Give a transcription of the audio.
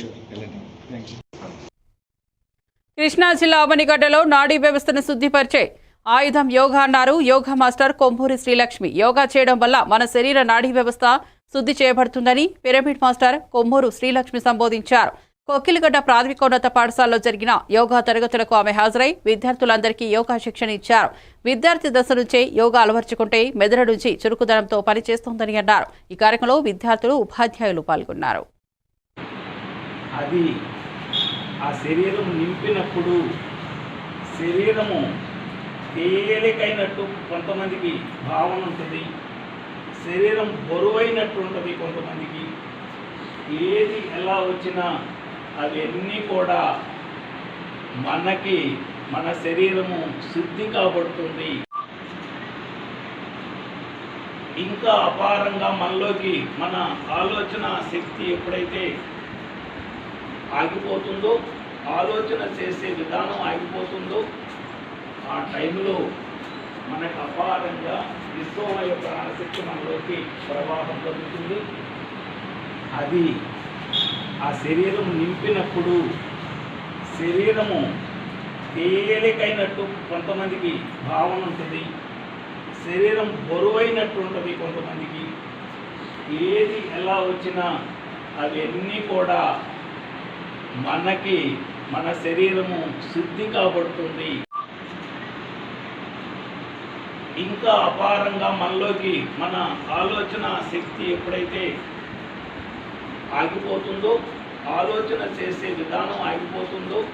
Sure వెళ్ళండి thank you Krishna జిల్లా అవనిగడ్డలో నాడీ వ్యవస్థను శుద్ధిపరిచే ఆయుధం యోగా అన్నారు యోగా మాస్టర్ కొంభూరి శ్రీలక్ష్మి. యోగా చేయడం వల్ల మన శరీర నాడీ వ్యవస్థ శుద్ధి చేయబడుతుందని పిరమిడ్ మాస్టర్ కొమ్మూరు శ్రీలక్ష్మి సంబోధించారు. కొక్కిలిగడ్డ ప్రాథమికోన్నత పాఠశాలలో జరిగిన యోగా తరగతులకు ఆమె హాజరై విద్యార్థులందరికీ యోగా శిక్షణ ఇచ్చారు. విద్యార్థి దశ నుంచే యోగా అలవర్చుకుంటే మెదడు నుంచి చురుకుదనంతో పనిచేస్తోందని అన్నారు. ఈ కార్యక్రమంలో విద్యార్థులు ఉపాధ్యాయులు పాల్గొన్నారు. అది ఆ శరీరం నింపినప్పుడు శరీరము తేలికైనట్టు కొంతమందికి భావన ఉంటుంది. శరీరం బరువైనట్టు ఉంటుంది కొంతమందికి. ఏది ఎలా వచ్చినా అవన్నీ కూడా మనకి మన శరీరము శుద్ధి కాబడుతుంది. ఇంకా అపారంగా మనలోకి మన ఆలోచన శక్తి ఎప్పుడైతే ఆగిపోతుందో ఆలోచన చేసే విధానం ఆగిపోతుందో ఆ టైంలో మనకు అపారంగా విశ్వం యొక్క ఆసక్తి మనలోకి ప్రవాహం కలుగుతుంది. అది ఆ శరీరం నింపినప్పుడు శరీరము తేలికైనట్టు కొంతమందికి భావన ఉంటుంది. శరీరం బరువైనట్టు ఉంటుంది కొంతమందికి. ఏది ఎలా వచ్చినా అవన్నీ కూడా మనకి మన శరీరము శుద్ధి కాబడుతుంది. ఇంకా అపారంగా మనలోకి మన ఆలోచన శక్తి ఎప్పుడైతే ఆగిపోతుందో ఆలోచన చేసే విధానం ఆగిపోతుందో